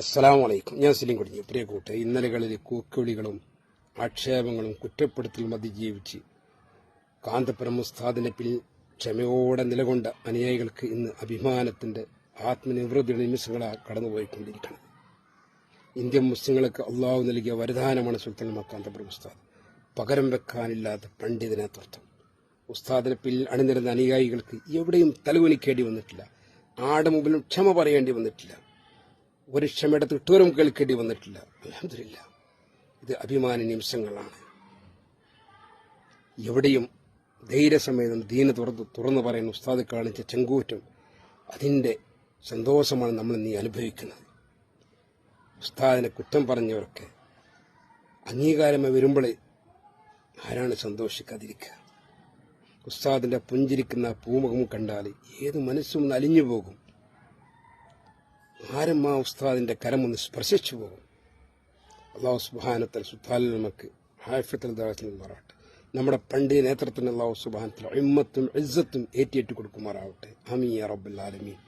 അസ്സലാമു അലൈക്കും ഞാൻ സലീം കുടിഞ്ഞു പ്രിയ കൂട്ടെ ഇന്നലകളിൽ കൂക്കുവിളികളും ആക്ഷേപങ്ങളും കുറ്റപ്പെടുത്തലും അതിജീവിച്ച് കാന്തപുരം ഉസ്താദിനെ പിൻ ക്ഷമയോടെ നിലകൊണ്ട അനുയായികൾക്ക് ഇന്ന് അഭിമാനത്തിന്റെ ആത്മനിവൃത്തി നിമിഷങ്ങളാണ് കടന്നുപോയിക്കൊണ്ടിരിക്കുന്നത്. ഇന്ത്യൻ മുസ്ലിങ്ങൾക്ക് അള്ളാഹു നൽകിയ വരദാനമാണ് സുൽത്താൻ കാന്തപുരം ഉസ്താദ്. പകരം വെക്കാനില്ലാത്ത പണ്ഡിതനെ നേതൃത്വം ഉസ്താദിനെ പിൻ അണിനിരുന്ന അനുയായികൾക്ക് എവിടെയും തലകുനിക്കേണ്ടി വന്നിട്ടില്ല. ആടെ മുമ്പിലും ക്ഷമ പറയേണ്ടി വന്നിട്ടില്ല. ഒരു ക്ഷമയുടെ തിട്ടൂരം കേൾക്കേണ്ടി വന്നിട്ടില്ല. അലഹമില്ല ഇത് അഭിമാന നിമിഷങ്ങളാണ്. എവിടെയും ധൈര്യസമേതം ദീന തുറന്ന് തുറന്നു പറയുന്ന ഉസ്താദ് കാണിച്ച ചെങ്കൂറ്റം അതിന്റെ സന്തോഷമാണ് നമ്മൾ നീ അനുഭവിക്കുന്നത്. ഉസ്താദിനെ കുറ്റം പറഞ്ഞവർക്ക് അംഗീകാരമായി വരുമ്പോൾ ആരാണ് സന്തോഷിക്കാതിരിക്കുക? ഉസ്താദിന്റെ പുഞ്ചിരിക്കുന്ന പൂമുഖം കണ്ടാൽ ഏത് മനസ്സും ഒന്ന് അലിഞ്ഞു പോകും. ആരും ആ ഉസ്താദിന്റെ കരമൊന്ന് സ്പർശിച്ചു പോകും. അള്ളാഹു സുബാനത്തൽ സുത്താലിൽ നമുക്ക് ഹാഫിത്തൽ പറയട്ടെ. നമ്മുടെ പണ്ഡിത നേതൃത്വത്തിന് അള്ളാഹു സുബാനത്തിൽ ഇമ്മത്തും ഇജ്ജത്തും ഏറ്റിയേറ്റ് കൊടുക്കുമാറാവട്ടെ അമീ റബ്ബുൽ ആലമീൻ.